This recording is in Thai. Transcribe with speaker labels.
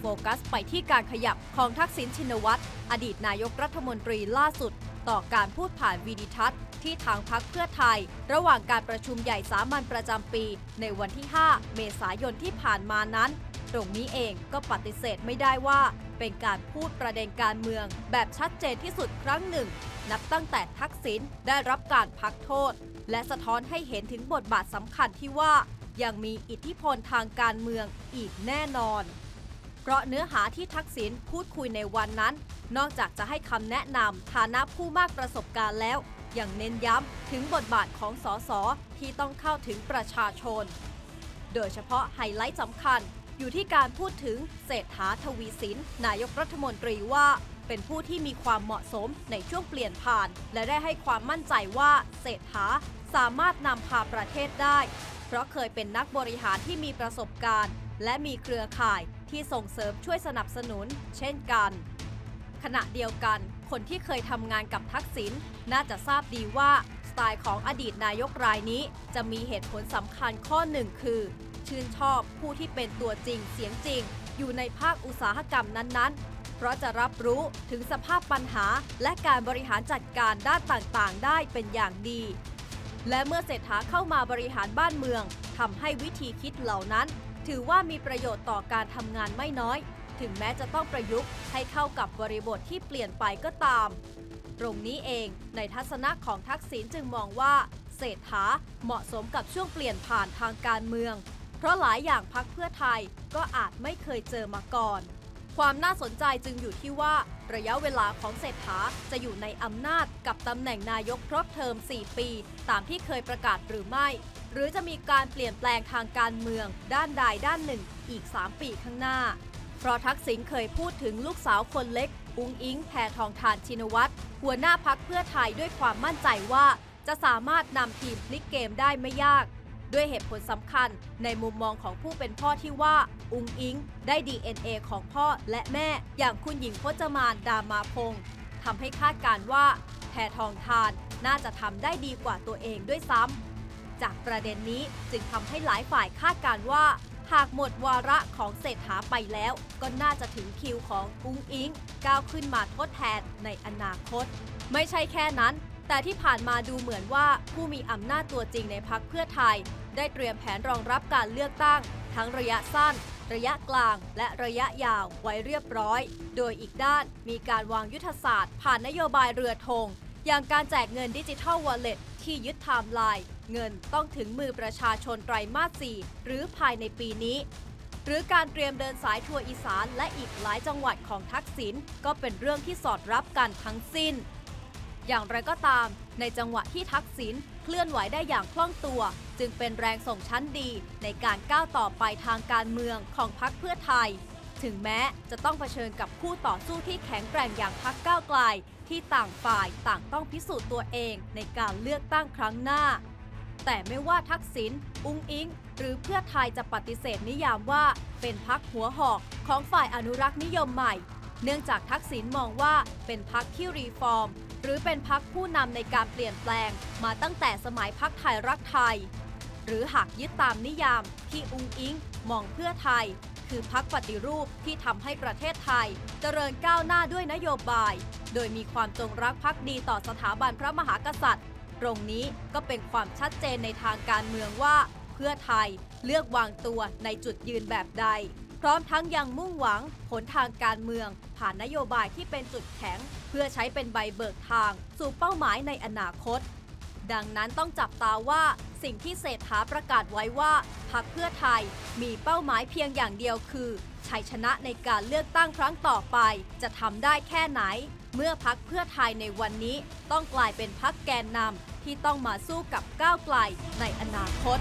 Speaker 1: โฟกัสไปที่การขยับของทักษิณชินวัตร อดีตนายกรัฐมนตรีล่าสุด ต่อการพูดผ่านวีดิทัศน์ที่ทางพักเพื่อไทย ระหว่างการประชุมใหญ่สามัญประจำปี ในวันที่ 5 เมษายนที่ผ่านมานั้น ตรงนี้เองก็ปฏิเสธไม่ได้ว่า เป็นการพูดประเด็นการเมือง แบบชัดเจนที่สุดครั้งหนึ่ง นับตั้งแต่ทักษิณได้รับการพักโทษ และสะท้อนให้เห็นถึงบทบาทสำคัญที่ว่ายังมีอิทธิพลทางการเมืองอีกแน่นอน เพราะเนื้อหาที่ทักษิณพูดคุยในวันนั้น นอกจากจะให้คำแนะนำฐานะผู้มากประสบการณ์แล้ว ยังเน้นย้ำถึงบทบาทของสสที่ต้องเข้าถึงประชาชน โดยเฉพาะไฮไลท์สำคัญอยู่ที่การพูดถึงเศรษฐาทวีสิน นายกรัฐมนตรีว่า เป็นผู้ที่มีความเหมาะสมในช่วงเปลี่ยนผ่าน และได้ให้ความมั่นใจว่าเศรษฐาสามารถนำพาประเทศได้ เพราะเคยเป็นนักบริหารที่มีประสบการณ์ และมีเครือข่าย ที่ส่งเสริมช่วยสนับสนุน เช่นกัน ขณะเดียวกันคนที่เคยทำงานกับทักษิณน่าจะทราบดีว่าสไตล์ของอดีตนายกรายนี้ จะมีเหตุผลสำคัญข้อหนึ่งคือ ชื่นชอบผู้ที่เป็นตัวจริงเสียงจริง อยู่ในภาคอุตสาหกรรมนั้นๆ เพราะจะรับรู้ถึงสภาพปัญหา และการบริหารจัดการด้านต่างๆ ได้เป็นอย่างดี และเมื่อเศรษฐาเข้ามาบริหารบ้านเมืองทำให้วิธีคิดเหล่านั้น ถือว่ามีประโยชน์ต่อการทำงานไม่น้อย ถึงแม้จะต้องประยุกต์ให้เข้ากับบริบทที่เปลี่ยนไปก็ตาม ตรงนี้เองในทัศนะของทักษิณจึงมองว่า เศรษฐาเหมาะสมกับช่วงเปลี่ยนผ่านทางการเมือง เพราะหลายอย่างพักเพื่อไทยก็อาจไม่เคยเจอมาก่อน ความน่าสนใจจึงอยู่ที่ว่า ระยะเวลาของเศรษฐาจะอยู่ในอำนาจกับตำแหน่งนายกครบเทอม 4 ปี ตามที่เคยประกาศหรือไม่ หรือจะมีการเปลี่ยนแปลงทางการเมือง ด้านใดด้านหนึ่ง อีก 3 ปีข้างหน้า เพราะทักษิณเคยพูดถึงลูกสาวคนเล็ก อุ้งอิงแพทองทานชินวัตรหัวหน้าพักเพื่อไทยด้วยความมั่นใจว่า จะสามารถนำทีมพลิกเกมได้ไม่ยาก ด้วยเหตุผลสำคัญในมุมมองของผู้เป็นพ่อที่ว่า อุงอิง ได้ DNA ของพ่อและแม่ อย่างคุณหญิงพจมานดามาพงศ์ทำให้คาดการว่าแพทองทานน่าจะทำได้ดีกว่าตัวเองด้วยซ้ำจากประเด็นนี้จึงทำให้หลายฝ่ายคาดการว่า หากหมดวาระของเศรษฐาไปแล้ว ก็น่าจะถึงคิวของอุ้งอิงก้าวขึ้นมาทดแทนในอนาคต ไม่ใช่แค่นั้น แต่ที่ผ่านมาดูเหมือนว่าผู้มีอำนาจตัวจริงในพักเพื่อไทย ได้เตรียมแผนรองรับการเลือกตั้ง ทั้งระยะสั้น ระยะกลาง และระยะยาวไว้เรียบร้อย โดยอีกด้านมีการวางยุทธศาสตร์ ผ่านนโยบายเรือธงอย่างการแจกเงินดิจิทัลวอลเล็ตที่ยึดไทม์ไลน์เงินต้องถึงมือประชาชนไตรมาส 4 หรือภายในปีนี้ หรือการเตรียมเดินสายทัวร์อีสานและอีกหลายจังหวัดของทักษิณก็เป็นเรื่องที่สอดรับกันทั้งสิ้น อย่างไรก็ตาม ในจังหวะที่ทักษิณเคลื่อนไหวได้อย่างคล่องตัว จึงเป็นแรงส่งชั้นดีในการก้าวต่อไปทางการเมืองของพรรคเพื่อไทย ถึงแม้จะต้องเผชิญกับคู่ต่อสู้ที่แข็งแกร่งอย่างพรรคก้าวไกล ที่ต่างฝ่ายต่างต้องพิสูจน์ตัวเองในการเลือกตั้งครั้งหน้า แต่ไม่ว่าทักษิณอุ้งอิง หรือเพื่อไทยจะปฏิเสธนิยามว่าเป็นพักหัวหอกของฝ่ายอนุรักษ์นิยมใหม่ เนื่องจากทักษิณมองว่าเป็นพักที่รีฟอร์ม หรือเป็นพักผู้นำในการเปลี่ยนแปลงมาตั้งแต่สมัยพักไทยรักไทย หรือหากยึดตามนิยามที่อุ้งอิงมองเพื่อไทย คือพักปฏิรูปที่ทำให้ประเทศไทย เจริญก้าวหน้าด้วยนโยบาย โดยมีความจงรักภักดีต่อสถาบันพระมหากษัตริย์ ตรงนี้ก็เป็นความชัดเจนในทางการเมืองว่า เพื่อไทยเลือกวางตัวในจุดยืนแบบใด พร้อมทั้งยังมุ่งหวังผลทางการเมือง ผ่านนโยบายที่เป็นจุดแข็ง เพื่อใช้เป็นใบเบิกทาง สู่เป้าหมายในอนาคต ดังนั้นต้องจับตาว่าสิ่งที่เศรษฐาประกาศไว้ว่าพรรคเพื่อไทยมีเป้าหมายเพียงอย่างเดียวคือชัยชนะในการเลือกตั้งครั้งต่อไป จะทำได้แค่ไหน เมื่อพักเพื่อไทยในวันนี้ต้องกลายเป็นพักแกนนำที่ต้องมาสู้กับก้าวไกลในอนาคต